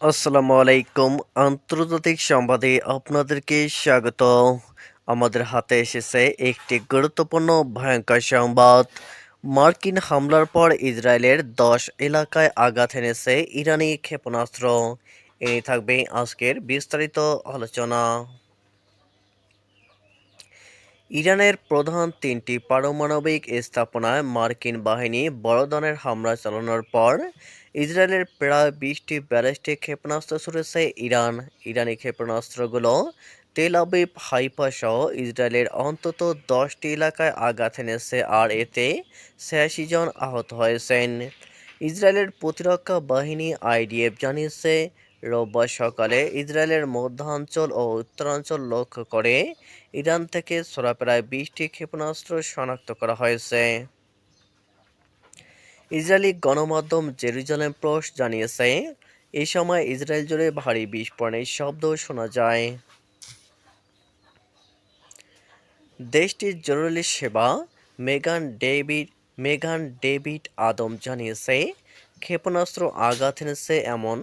আসসালামু আলাইকুম। আন্তর্জাতিক সংবাদে আপনাদেরকে স্বাগত। আমাদের হাতে এসেছে একটি গুরুত্বপূর্ণ ভয়ঙ্কর সংবাদ। মার্কিন হামলার পর ইসরায়েলের দশ এলাকায় আঘাত এনেছে ইরানি ক্ষেপণাস্ত্র। এই থাকবে আজকের বিস্তারিত আলোচনা। ইরানের প্রধান তিনটি পারমাণবিক স্থাপনায় মার্কিন বাহিনী বড় ধরনের হামলা চালানোর পর ইসরায়েলের প্রায় বিশটি ব্যালিস্টিক ক্ষেপণাস্ত্র ছুড়েছে ইরান। ইরানি ক্ষেপণাস্ত্রগুলো তেল আবিব, হাইফা সহ ইসরায়েলের অন্তত দশটি এলাকায় আঘাত এনেছে আর এতে ছিয়াশি জন আহত হয়েছেন। ইসরায়েলের প্রতিরক্ষা বাহিনী আইডিএফ জানিয়েছে, রোববার সকালে ইসরায়েলের মধ্যাঞ্চল ও উত্তরাঞ্চল লক্ষ্য করে ইরান থেকে ছোড়া প্রায় বিশটি ক্ষেপণাস্ত্র শনাক্ত করা হয়েছে। ইসরায়েলি গণমাধ্যম জেরুজালেম পোস্ট জানিয়েছে এই সময় ইসরায়েল জুড়ে ভারী বিস্ফোরণের শব্দ শোনা যায়। দেশটির জরুরি সেবা মেগান ডেভিড মেগান ডেভিড আদম জানিয়েছে, ক্ষেপণাস্ত্র আঘাত এনেছে এমন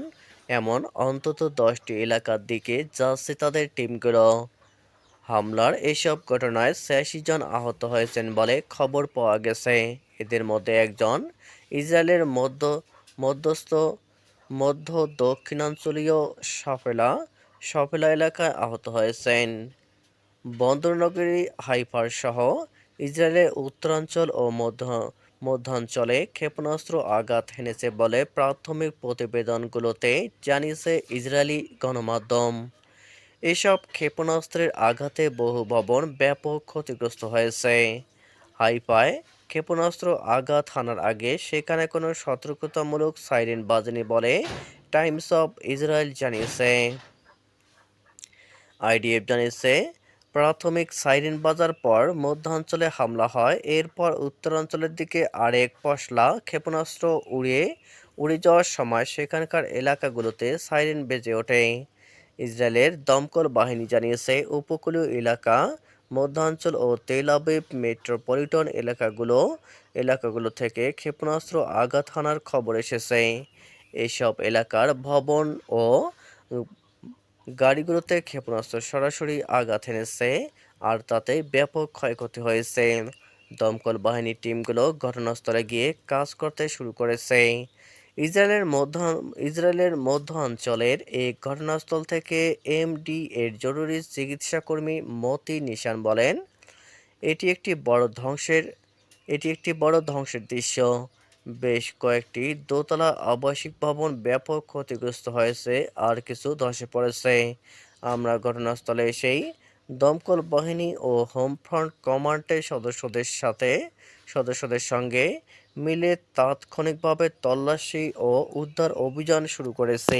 এমন অন্তত দশটি এলাকার দিকে যাচ্ছে তাদের টিমগুলো। হামলার এসব ঘটনায় ছিয়াশি জন আহত হয়েছেন বলে খবর পাওয়া গেছে। এদের মধ্যে একজন। ইসরায়েলের মধ্য, মধ্যস্থ, মধ্য দক্ষিণাঞ্চলীয় সাফেলা সাফেলা এলাকায় আহত হয়েছেন। বন্দরনগরী হাইফার সহ ইসরায়েলের উত্তরাঞ্চল ও মধ্য, মধ্যাঞ্চলে ক্ষেপণাস্ত্র আঘাত হেনেছে বলে প্রাথমিক প্রতিবেদনগুলোতে জানিয়েছে ইসরায়েলি গণমাধ্যম। এসব ক্ষেপণাস্ত্রের আঘাতে বহু ভবন ব্যাপক ক্ষতিগ্রস্ত হয়েছে। হাইফায় ক্ষেপণাস্ত্র আঘাত হানার আগে সেখানে কোনো সতর্কতামূলক সাইরেন বাজেনি বলে টাইমস অফ ইসরায়েল জানিয়েছে। আইডিএফ জানিয়েছে, প্রাথমিক সাইরেন বাজার পর মধ্যাঞ্চলে হামলা হয়। এরপর উত্তরাঞ্চলের দিকে আরেক পশলা ক্ষেপণাস্ত্র উড়িয়ে, উড়ে যাওয়ার সময় সেখানকার এলাকাগুলোতে সাইরেন বেজে ওঠে। ইসরায়েলের দমকল বাহিনী জানিয়েছে, উপকূলীয় এলাকা মধ্যাঞ্চল ও তেল আবিব মেট্রোপলিটন এলাকাগুলো এলাকাগুলো থেকে ক্ষেপণাস্ত্র আঘাত হানার খবর এসেছে। এসব এলাকার ভবন ও গাড়িগুলোতে ক্ষেপণাস্ত্র সরাসরি আঘাত এনেছে আর তাতে ব্যাপক ক্ষয়ক্ষতি হয়েছে। দমকল বাহিনীর টিমগুলো ঘটনাস্থলে গিয়ে কাজ করতে শুরু করেছে। ইসরায়েলের মধ্য ইসরায়েলের মধ্য অঞ্চলের এই ঘটনাস্থল থেকে এমডি এর জরুরি চিকিৎসাকর্মী মতি নিশান বলেন, এটি একটি বড় ধ্বংসের, এটি একটি বড় ধ্বংসের দৃশ্য। বেশ কয়েকটি দোতলা আবাসিক ভবন ব্যাপক ক্ষতিগ্রস্ত হয়েছে, আর কিছু ধসে পড়েছে। আমরা ঘটনাস্থলে এসেই দমকল বাহিনী ও হোম ফ্রন্ট কমান্ডের সদস্যদের সাথে, সদস্যদের সঙ্গে মিলে তাৎক্ষণিকভাবে তল্লাশি ও উদ্ধার অভিযান শুরু করেছে।